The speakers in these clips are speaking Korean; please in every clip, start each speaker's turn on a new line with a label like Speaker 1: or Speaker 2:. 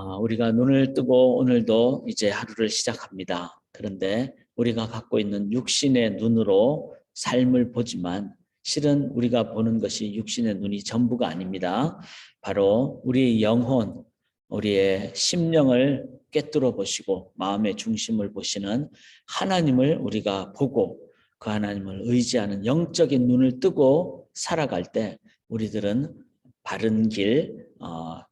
Speaker 1: 아, 우리가 눈을 뜨고 오늘도 이제 하루를 시작합니다. 그런데 우리가 갖고 있는 육신의 눈으로 삶을 보지만 실은 우리가 보는 것이 육신의 눈이 전부가 아닙니다. 바로 우리의 영혼, 우리의 심령을 꿰뚫어 보시고 마음의 중심을 보시는 하나님을 우리가 보고 그 하나님을 의지하는 영적인 눈을 뜨고 살아갈 때 우리들은 바른 길, 어,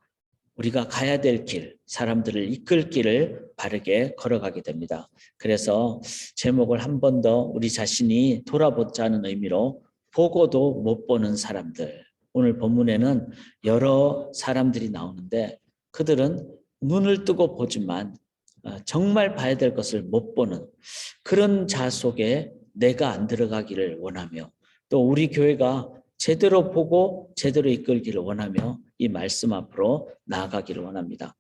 Speaker 1: 우리가 가야 될 길, 사람들을 이끌 길을 바르게 걸어가게 됩니다. 그래서 제목을 한 번 더 우리 자신이 돌아보자는 의미로 보고도 못 보는 사람들. 오늘 본문에는 여러 사람들이 나오는데 그들은 눈을 뜨고 보지만 어, 정말 봐야 될 것을 못 보는 그런 자 속에 내가 안 들어가기를 원하며 또 우리 교회가 제대로 보고 제대로 이끌기를 원하며 이 말씀 앞으로 나아가기를 원합니다.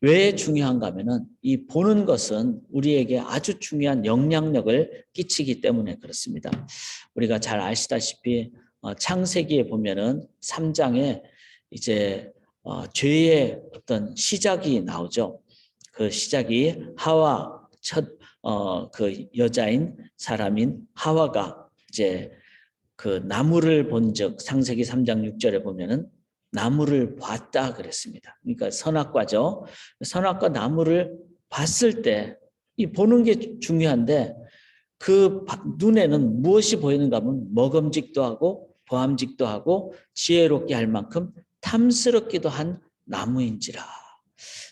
Speaker 1: 왜 중요한가 하면은 이 보는 것은 우리에게 아주 중요한 영향력을 끼치기 때문에 그렇습니다. 우리가 잘 아시다시피 어, 창세기에 보면은 3장에 이제 어, 죄의 어떤 시작이 나오죠. 그 시작이 하와 첫 어 그 여자인 사람인 하와가 이제 그 나무를 본즉 창세기 3장 6절에 보면은 나무를 봤다 그랬습니다. 그러니까 선악과죠. 선악과 나무를 봤을 때 이 보는 게 중요한데 그 바- 눈에는 무엇이 보이는가 하면 먹음직도 하고 보암직도 하고 지혜롭게 할 만큼 탐스럽기도 한 나무인지라.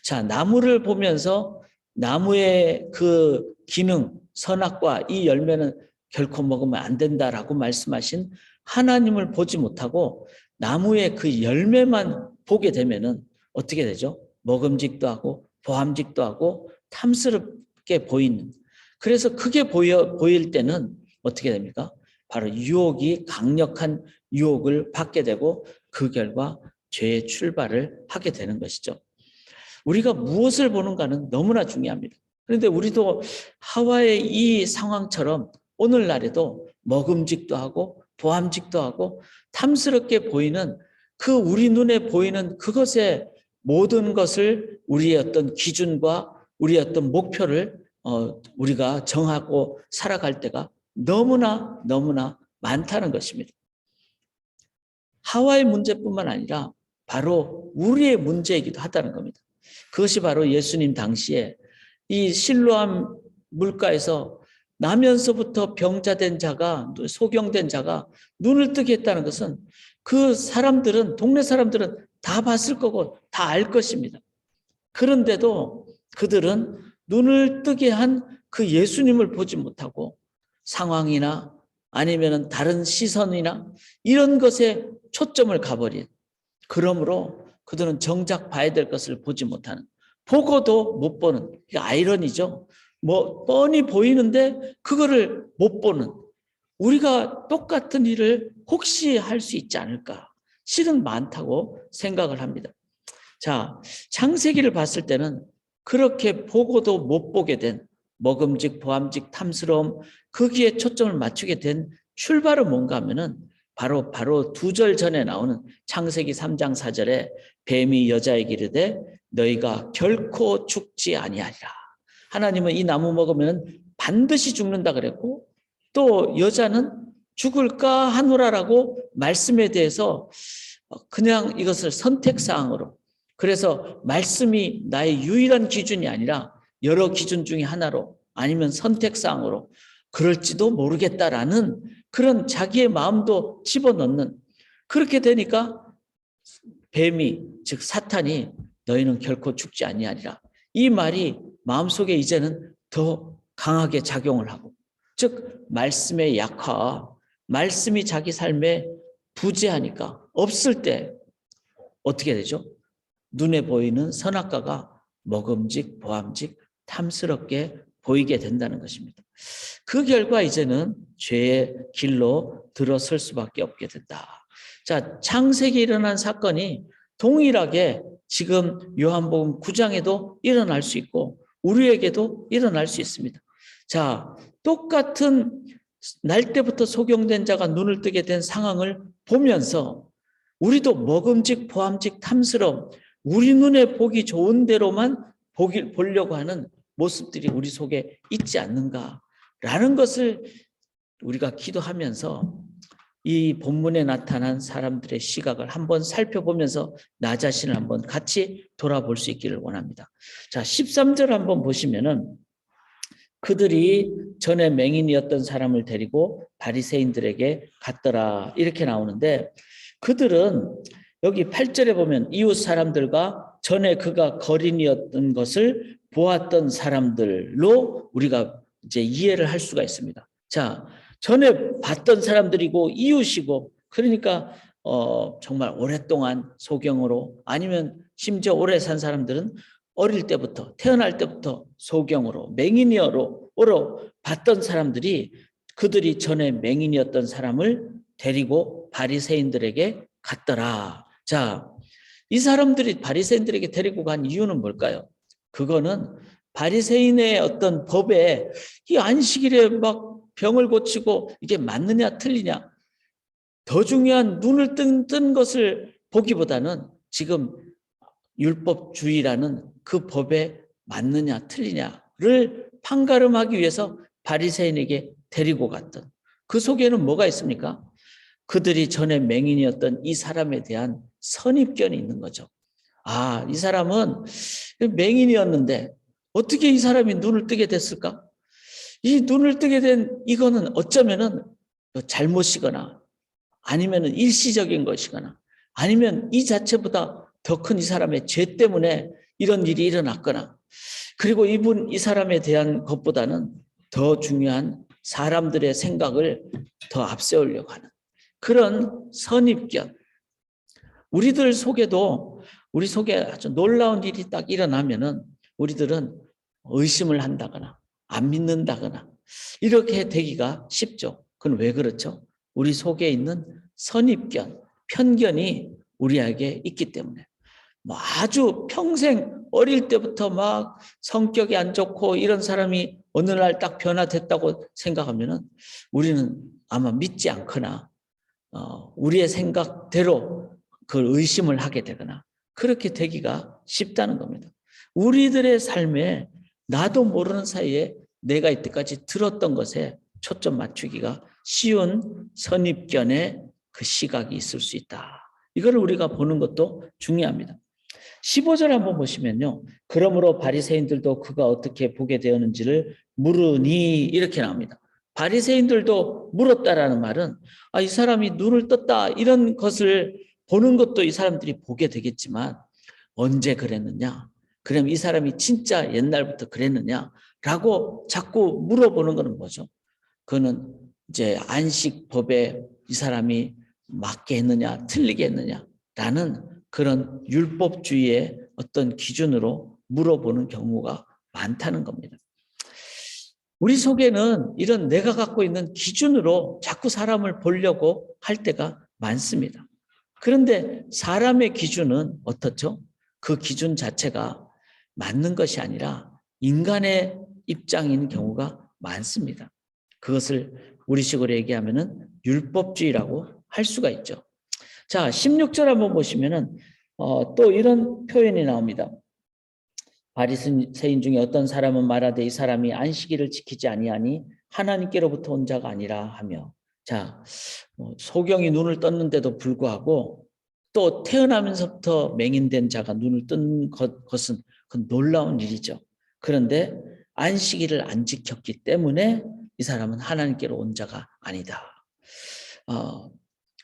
Speaker 1: 자, 나무를 보면서 나무의 그 기능, 선악과 이 열매는 결코 먹으면 안 된다라고 말씀하신 하나님을 보지 못하고 나무의 그 열매만 보게 되면은 어떻게 되죠? 먹음직도 하고 보암직도 하고 탐스럽게 보이는. 그래서 그게 보여 보일 때는 어떻게 됩니까? 바로 유혹이 강력한 유혹을 받게 되고 그 결과 죄의 출발을 하게 되는 것이죠. 우리가 무엇을 보는가는 너무나 중요합니다. 그런데 우리도 하와의 이 상황처럼 오늘날에도 먹음직도 하고 보암직도 하고 탐스럽게 보이는 그 우리 눈에 보이는 그것의 모든 것을 우리의 어떤 기준과 우리의 어떤 목표를 어, 우리가 정하고 살아갈 때가 너무나 너무나 많다는 것입니다. 하와의 문제뿐만 아니라 바로 우리의 문제이기도 하다는 겁니다. 그것이 바로 예수님 당시에 이 실로암 물가에서 나면서부터 병자된 자가 소경된 자가 눈을 뜨게 했다는 것은 그 사람들은 동네 사람들은 다 봤을 거고 다 알 것입니다. 그런데도 그들은 눈을 뜨게 한 그 예수님을 보지 못하고 상황이나 아니면 다른 시선이나 이런 것에 초점을 가버린 그러므로 그들은 정작 봐야 될 것을 보지 못하는 보고도 못 보는 아이러니죠. 뭐 뻔히 보이는데 그거를 못 보는 우리가 똑같은 일을 혹시 할 수 있지 않을까? 실은 많다고 생각을 합니다. 자, 창세기를 봤을 때는 그렇게 보고도 못 보게 된 먹음직, 보암직, 탐스러움 거기에 초점을 맞추게 된 출발은 뭔가 하면은 바로 바로 두 절 전에 나오는 창세기 3장 4절에 뱀이 여자에게 이르되 너희가 결코 죽지 아니하리라. 하나님은 이 나무 먹으면 반드시 죽는다 그랬고 또 여자는 죽을까 하노라라고 말씀에 대해서 그냥 이것을 선택사항으로. 그래서 말씀이 나의 유일한 기준이 아니라 여러 기준 중에 하나로 아니면 선택사항으로 그럴지도 모르겠다라는 그런 자기의 마음도 집어넣는 그렇게 되니까 뱀이 즉 사탄이 너희는 결코 죽지 아니하리라. 이 말이 마음속에 이제는 더 강하게 작용을 하고 즉 말씀의 약화 말씀이 자기 삶에 부재하니까 없을 때 어떻게 되죠? 눈에 보이는 선악과가 먹음직 보암직 탐스럽게 보이게 된다는 것입니다. 그 결과 이제는 죄의 길로 들어설 수밖에 없게 된다. 자, 창세기 일어난 사건이 동일하게 지금 요한복음 9장에도 일어날 수 있고 우리에게도 일어날 수 있습니다. 자, 똑같은 날 때부터 소경된 자가 눈을 뜨게 된 상황을 보면서 우리도 먹음직, 보암직, 탐스러움, 우리 눈에 보기 좋은 대로만 보기, 보려고 하는 모습들이 우리 속에 있지 않는가라는 것을 우리가 기도하면서 이 본문에 나타난 사람들의 시각을 한번 살펴보면서 나 자신을 한번 같이 돌아볼 수 있기를 원합니다. 자, 13절 한번 보시면은 그들이 전에 맹인이었던 사람을 데리고 바리새인들에게 갔더라 이렇게 나오는데 그들은 여기 8절에 보면 이웃 사람들과 전에 그가 거린이었던 것을 보았던 사람들로 우리가 이제 이해를 할 수가 있습니다. 자, 전에 봤던 사람들이고 이웃이고 그러니까 어 정말 오랫동안 소경으로 아니면 심지어 오래 산 사람들은 어릴 때부터 태어날 때부터 소경으로 맹인이어로 봤던 사람들이 그들이 전에 맹인이었던 사람을 데리고 바리새인들에게 갔더라. 자, 이 사람들이 바리새인들에게 데리고 간 이유는 뭘까요? 그거는 바리새인의 어떤 법에 이 안식일에 막 병을 고치고 이게 맞느냐 틀리냐 더 중요한 눈을 뜬, 뜬 것을 보기보다는 지금 율법주의라는 그 법에 맞느냐 틀리냐를 판가름하기 위해서 바리새인에게 데리고 갔던 그 속에는 뭐가 있습니까? 그들이 전에 맹인이었던 이 사람에 대한 선입견이 있는 거죠. 아, 이 사람은 맹인이었는데 어떻게 이 사람이 눈을 뜨게 됐을까? 이 눈을 뜨게 된 이거는 어쩌면은 뭐 잘못이거나 아니면은 일시적인 것이거나 아니면 이 자체보다 더 큰 이 사람의 죄 때문에 이런 일이 일어났거나 그리고 이분 이 사람에 대한 것보다는 더 중요한 사람들의 생각을 더 앞세우려고 하는 그런 선입견. 우리들 속에도 우리 속에 아주 놀라운 일이 딱 일어나면은 우리들은 의심을 한다거나 안 믿는다거나 이렇게 되기가 쉽죠. 그건 왜 그렇죠? 우리 속에 있는 선입견, 편견이 우리에게 있기 때문에 뭐 아주 평생 어릴 때부터 막 성격이 안 좋고 이런 사람이 어느 날 딱 변화됐다고 생각하면은 우리는 아마 믿지 않거나 어, 우리의 생각대로 그걸 의심을 하게 되거나 그렇게 되기가 쉽다는 겁니다. 우리들의 삶에 나도 모르는 사이에 내가 이때까지 들었던 것에 초점 맞추기가 쉬운 선입견의 그 시각이 있을 수 있다. 이거를 우리가 보는 것도 중요합니다. 15절 한번 보시면요. 그러므로 바리새인들도 그가 어떻게 보게 되었는지를 물으니 이렇게 나옵니다. 바리새인들도 물었다라는 말은 아, 이 사람이 눈을 떴다 이런 것을 보는 것도 이 사람들이 보게 되겠지만 언제 그랬느냐? 그럼 이 사람이 진짜 옛날부터 그랬느냐 라고 자꾸 물어보는 것은 뭐죠? 그거는 이제 안식법에 이 사람이 맞게 했느냐, 틀리게 했느냐 라는 그런 율법주의의 어떤 기준으로 물어보는 경우가 많다는 겁니다. 우리 속에는 이런 내가 갖고 있는 기준으로 자꾸 사람을 보려고 할 때가 많습니다. 그런데 사람의 기준은 어떻죠? 그 기준 자체가 맞는 것이 아니라 인간의 입장인 경우가 많습니다. 그것을 우리식으로 얘기하면은 율법주의라고 할 수가 있죠. 자, 16절 한번 보시면은 어, 또 이런 표현이 나옵니다. 바리새인 중에 어떤 사람은 말하되 이 사람이 안식일을 지키지 아니하니 하나님께로부터 온 자가 아니라 하며 자뭐 소경이 눈을 떴는데도 불구하고 또 태어나면서부터 맹인된 자가 눈을 뜬 것, 것은 그 놀라운 일이죠. 그런데 안식일을 안 지켰기 때문에 이 사람은 하나님께로 온 자가 아니다. 어,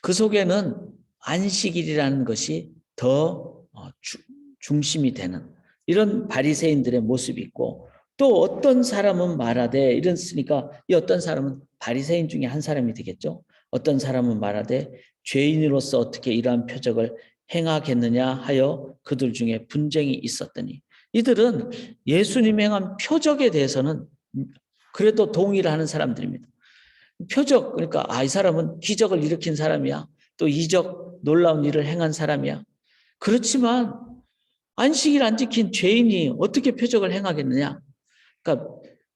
Speaker 1: 그 속에는 안식일이라는 것이 더 어, 주, 중심이 되는 이런 바리새인들의 모습이 있고 또 어떤 사람은 말하되 이런 쓰니까 이 어떤 사람은 바리새인 중에 한 사람이 되겠죠. 어떤 사람은 말하되 죄인으로서 어떻게 이러한 표적을 행하겠느냐 하여 그들 중에 분쟁이 있었더니 이들은 예수님 행한 표적에 대해서는 그래도 동의를 하는 사람들입니다. 표적 그러니까 아 이 사람은 기적을 일으킨 사람이야. 또 이적 놀라운 일을 행한 사람이야. 그렇지만 안식일 안 지킨 죄인이 어떻게 표적을 행하겠느냐? 그러니까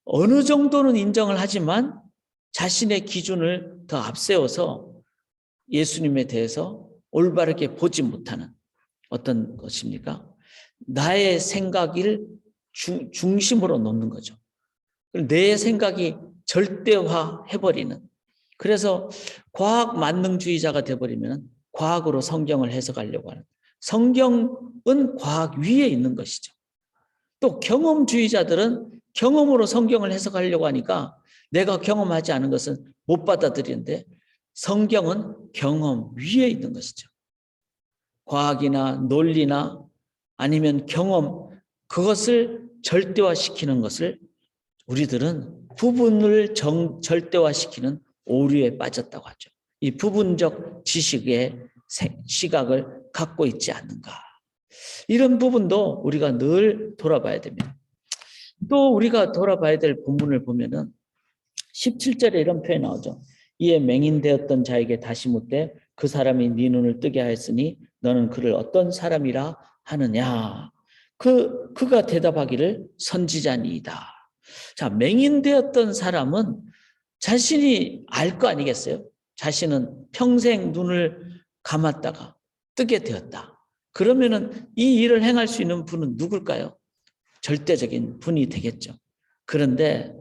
Speaker 1: 어느 정도는 인정을 하지만 자신의 기준을 더 앞세워서 예수님에 대해서 올바르게 보지 못하는 어떤 것입니까? 나의 생각을 중, 중심으로 놓는 거죠. 내 생각이 절대화 해버리는. 그래서 과학 만능주의자가 돼버리면 과학으로 성경을 해석하려고 하는. 성경은 과학 위에 있는 것이죠. 또 경험주의자들은 경험으로 성경을 해석하려고 하니까 내가 경험하지 않은 것은 못 받아들이는데 성경은 경험 위에 있는 것이죠. 과학이나 논리나 아니면 경험 그것을 절대화시키는 것을 우리들은 부분을 정, 절대화시키는 오류에 빠졌다고 하죠. 이 부분적 지식의 시각을 갖고 있지 않는가. 이런 부분도 우리가 늘 돌아봐야 됩니다. 또 우리가 돌아봐야 될 본문을 보면은 17절에 이런 표현이 나오죠. 이에 맹인되었던 자에게 다시 묻되 그 사람이 네 눈을 뜨게 하였으니 너는 그를 어떤 사람이라 하느냐. 그 그가 대답하기를 선지자니이다. 자, 맹인되었던 사람은 자신이 알 거 아니겠어요? 자신은 평생 눈을 감았다가 뜨게 되었다. 그러면은 이 일을 행할 수 있는 분은 누굴까요? 절대적인 분이 되겠죠. 그런데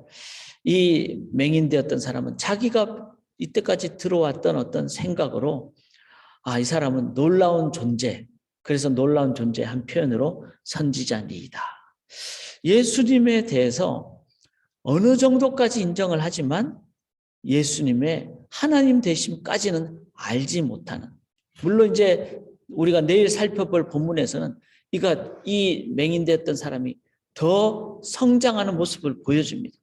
Speaker 1: 이 맹인되었던 사람은 자기가 이때까지 들어왔던 어떤 생각으로 아, 이 사람은 놀라운 존재. 그래서 놀라운 존재 한 표현으로 선지자니이다. 예수님에 대해서 어느 정도까지 인정을 하지만 예수님의 하나님 되심까지는 알지 못하는. 물론 이제 우리가 내일 살펴볼 본문에서는 이가 이 맹인되었던 사람이 더 성장하는 모습을 보여줍니다.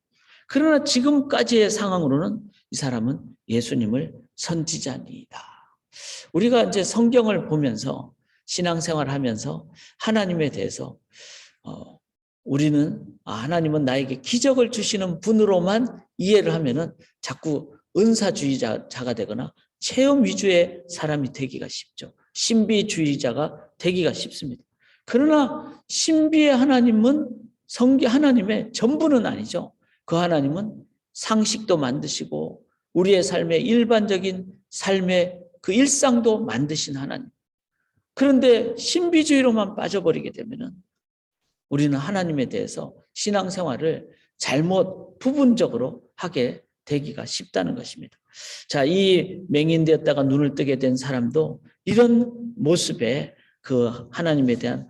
Speaker 1: 그러나 지금까지의 상황으로는 이 사람은 예수님을 선지자니이다. 우리가 이제 성경을 보면서 신앙생활 하면서 하나님에 대해서 어, 우리는 아, 하나님은 나에게 기적을 주시는 분으로만 이해를 하면은 자꾸 은사주의자가 되거나 체험 위주의 사람이 되기가 쉽죠. 신비주의자가 되기가 쉽습니다. 그러나 신비의 하나님은 성기 하나님의 전부는 아니죠. 그 하나님은 상식도 만드시고 우리의 삶의 일반적인 삶의 그 일상도 만드신 하나님. 그런데 신비주의로만 빠져버리게 되면은 우리는 하나님에 대해서 신앙생활을 잘못 부분적으로 하게 되기가 쉽다는 것입니다. 자, 이 맹인되었다가 눈을 뜨게 된 사람도 이런 모습에 그 하나님에 대한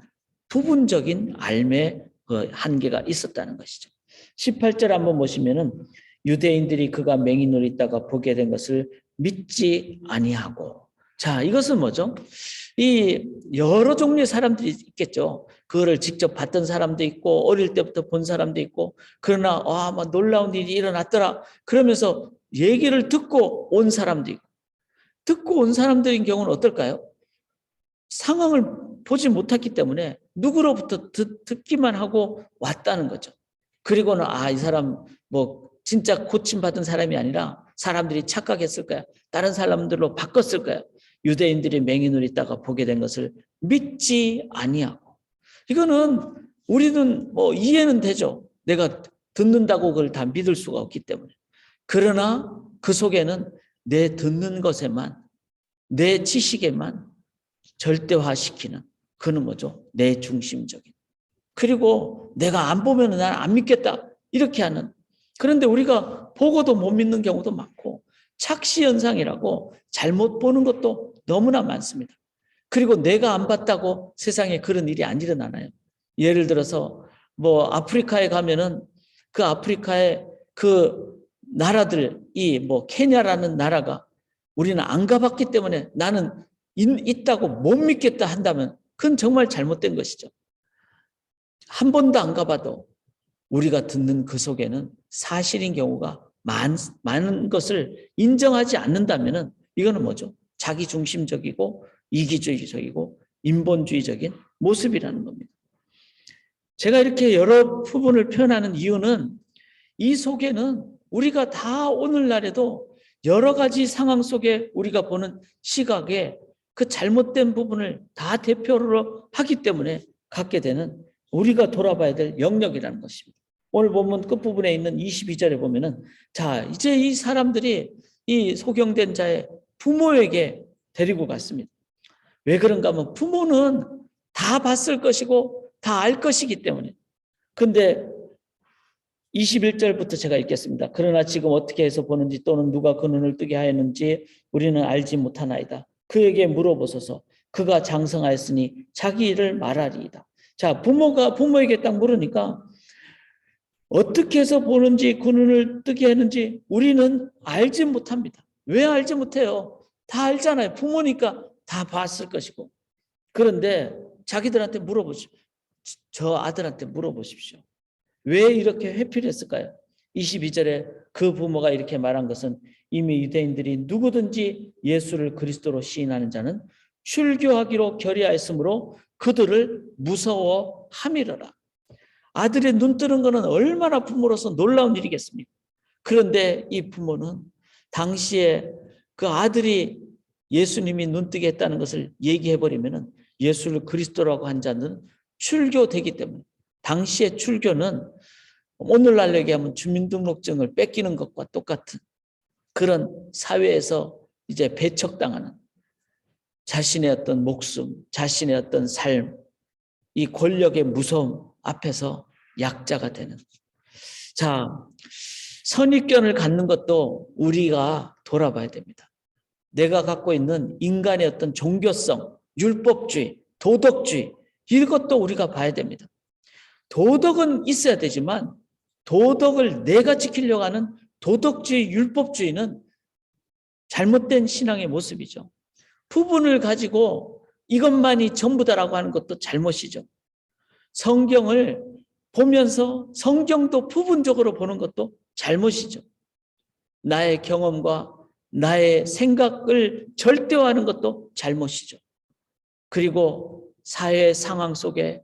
Speaker 1: 부분적인 알매 그 한계가 있었다는 것이죠. 18절 한번 보시면은 유대인들이 그가 맹인으로 있다가 보게 된 것을 믿지 아니하고 자 이것은 뭐죠? 이 여러 종류의 사람들이 있겠죠. 그거를 직접 봤던 사람도 있고 어릴 때부터 본 사람도 있고 그러나 와 막 놀라운 일이 일어났더라 그러면서 얘기를 듣고 온 사람도 있고 듣고 온 사람들인 경우는 어떨까요? 상황을 보지 못했기 때문에 누구로부터 듣, 듣기만 하고 왔다는 거죠. 그리고는 아 이 사람 뭐 진짜 고침 받은 사람이 아니라 사람들이 착각했을 거야. 다른 사람들로 바꿨을 거야. 유대인들이 맹인으로 있다가 보게 된 것을 믿지 아니하고 이거는 우리는 뭐 이해는 되죠. 내가 듣는다고 그걸 다 믿을 수가 없기 때문에. 그러나 그 속에는 내 듣는 것에만 내 지식에만 절대화시키는 그는 뭐죠? 내 중심적인. 그리고 내가 안 보면 난안 믿겠다. 이렇게 하는. 그런데 우리가 보고도 못 믿는 경우도 많고 착시 현상이라고 잘못 보는 것도 너무나 많습니다. 그리고 내가 안 봤다고 세상에 그런 일이 안 일어나나요? 예를 들어서 뭐 아프리카에 가면은 그 아프리카의 그 나라들 이 뭐 케냐라는 나라가 우리는 안 가봤기 때문에 나는 있다고 못 믿겠다 한다면 그건 정말 잘못된 것이죠. 한 번도 안 가봐도 우리가 듣는 그 속에는 사실인 경우가 많, 많은 것을 인정하지 않는다면 이거는 뭐죠? 자기 중심적이고 이기주의적이고 인본주의적인 모습이라는 겁니다. 제가 이렇게 여러 부분을 표현하는 이유는 이 속에는 우리가 다 오늘날에도 여러 가지 상황 속에 우리가 보는 시각에 그 잘못된 부분을 다 대표로 하기 때문에 갖게 되는 우리가 돌아봐야 될 영역이라는 것입니다. 오늘 본문 끝부분에 있는 22절에 보면은 자, 이제 이 사람들이 이 소경된 자의 부모에게 데리고 갔습니다. 왜 그런가 하면 부모는 다 봤을 것이고 다 알 것이기 때문에. 근데 21절부터 제가 읽겠습니다. 그러나 지금 어떻게 해서 보는지 또는 누가 그 눈을 뜨게 하였는지 우리는 알지 못하나이다. 그에게 물어보소서. 그가 장성하였으니 자기 일을 말하리이다. 자, 부모가 부모에게 딱 물으니까 어떻게 해서 보는지 그 눈을 뜨게 했는지 우리는 알지 못합니다. 왜 알지 못해요? 다 알잖아요. 부모니까 다 봤을 것이고. 그런데 자기들한테 물어보십시오. 저 아들한테 물어보십시오. 왜 이렇게 회피를 했을까요? 22절에 그 부모가 이렇게 말한 것은 이미 유대인들이 누구든지 예수를 그리스도로 시인하는 자는 출교하기로 결의하였으므로 그들을 무서워함이러라. 아들의 눈 뜨는 것은 얼마나 부모로서 놀라운 일이겠습니까? 그런데 이 부모는 당시에 그 아들이 예수님이 눈뜨게 했다는 것을 얘기해 버리면은 예수를 그리스도라고 한 자는 출교되기 때문에 당시의 출교는 오늘날 얘기하면 주민등록증을 뺏기는 것과 똑같은 그런 사회에서 이제 배척당하는 자신의 어떤 목숨, 자신의 어떤 삶, 이 권력의 무서움 앞에서 약자가 되는. 자, 선입견을 갖는 것도 우리가 돌아봐야 됩니다. 내가 갖고 있는 인간의 어떤 종교성, 율법주의, 도덕주의, 이것도 우리가 봐야 됩니다. 도덕은 있어야 되지만 도덕을 내가 지키려고 하는 도덕주의, 율법주의는 잘못된 신앙의 모습이죠. 부분을 가지고 이것만이 전부다라고 하는 것도 잘못이죠. 성경을 보면서 성경도 부분적으로 보는 것도 잘못이죠. 나의 경험과 나의 생각을 절대화하는 것도 잘못이죠. 그리고 사회 상황 속에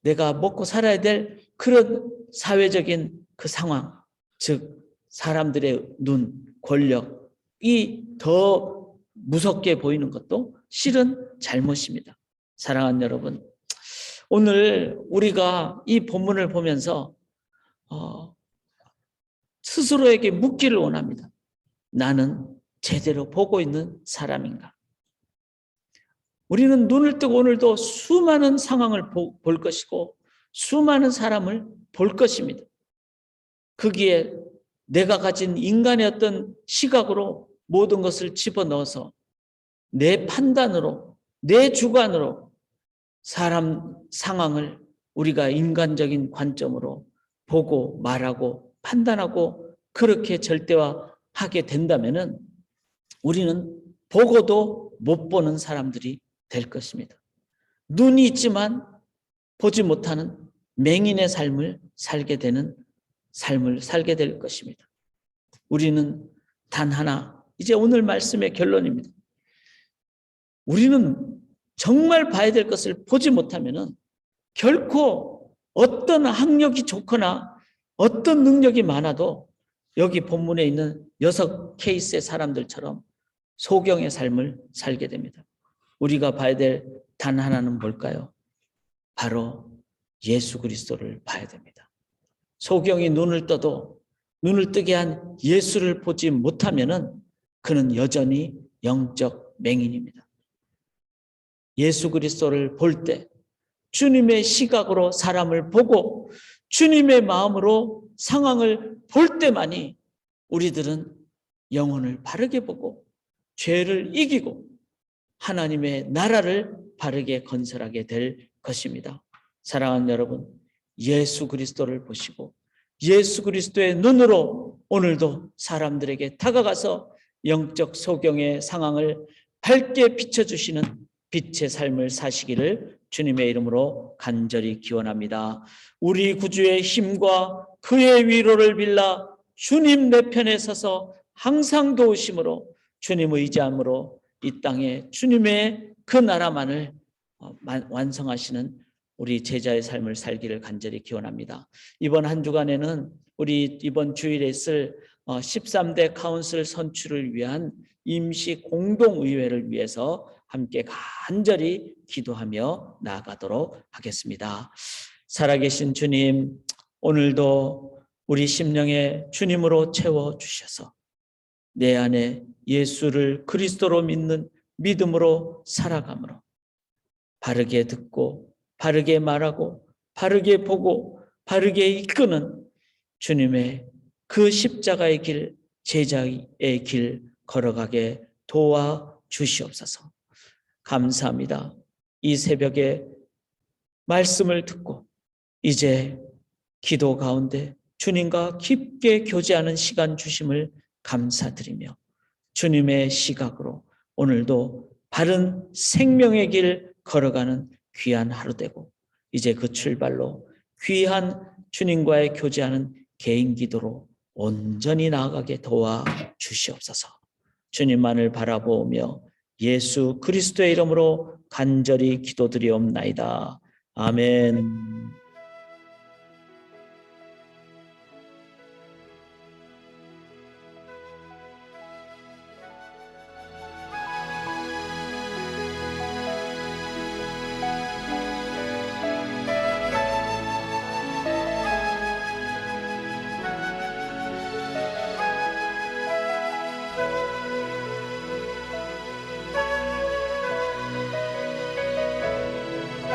Speaker 1: 내가 먹고 살아야 될 그런 사회적인 그 상황, 즉 사람들의 눈, 권력이 더 무섭게 보이는 것도 실은 잘못입니다. 사랑하는 여러분, 오늘 우리가 이 본문을 보면서 어, 스스로에게 묻기를 원합니다. 나는 제대로 보고 있는 사람인가? 우리는 눈을 뜨고 오늘도 수많은 상황을 보, 볼 것이고 수많은 사람을 볼 것입니다. 거기에 내가 가진 인간의 어떤 시각으로 모든 것을 집어넣어서 내 판단으로, 내 주관으로 사람 상황을 우리가 인간적인 관점으로 보고 말하고 판단하고 그렇게 절대화하게 된다면은 우리는 보고도 못 보는 사람들이 될 것입니다. 눈이 있지만 보지 못하는 맹인의 삶을 살게 되는 삶을 살게 될 것입니다. 우리는 단 하나, 이제 오늘 말씀의 결론입니다. 우리는 정말 봐야 될 것을 보지 못하면은 결코 어떤 학력이 좋거나 어떤 능력이 많아도 여기 본문에 있는 여섯 케이스의 사람들처럼 소경의 삶을 살게 됩니다. 우리가 봐야 될 단 하나는 뭘까요? 바로 예수 그리스도를 봐야 됩니다. 소경이 눈을 떠도 눈을 뜨게 한 예수를 보지 못하면은 그는 여전히 영적 맹인입니다. 예수 그리스도를 볼 때 주님의 시각으로 사람을 보고 주님의 마음으로 상황을 볼 때만이 우리들은 영혼을 바르게 보고 죄를 이기고 하나님의 나라를 바르게 건설하게 될 것입니다. 사랑하는 여러분, 예수 그리스도를 보시고 예수 그리스도의 눈으로 오늘도 사람들에게 다가가서 영적 소경의 상황을 밝게 비춰주시는 빛의 삶을 사시기를 주님의 이름으로 간절히 기원합니다. 우리 구주의 힘과 그의 위로를 빌라 주님 내 편에 서서 항상 도우심으로 주님 의지함으로 이 땅에 주님의 그 나라만을 어, 완성하시는 우리 제자의 삶을 살기를 간절히 기원합니다. 이번 한 주간에는 우리 이번 주일에 있을 13대 어, 카운슬 선출을 위한 임시 공동의회를 위해서 함께 간절히 기도하며 나아가도록 하겠습니다. 살아계신 주님, 오늘도 우리 심령에 주님으로 채워 주셔서 내 안에 예수를 그리스도로 믿는 믿음으로 살아감으로 바르게 듣고 바르게 말하고 바르게 보고 바르게 이끄는 주님의 그 십자가의 길, 제자의 길 걸어가게 도와 주시옵소서. 감사합니다. 이 새벽에 말씀을 듣고 이제 기도 가운데 주님과 깊게 교제하는 시간 주심을 감사드리며 주님의 시각으로 오늘도 바른 생명의 길 걸어가는 귀한 하루 되고 이제 그 출발로 귀한 주님과의 교제하는 개인 기도로 온전히 나아가게 도와 주시옵소서. 주님만을 바라보며 예수 그리스도의 이름으로 간절히 기도드리옵나이다. 아멘.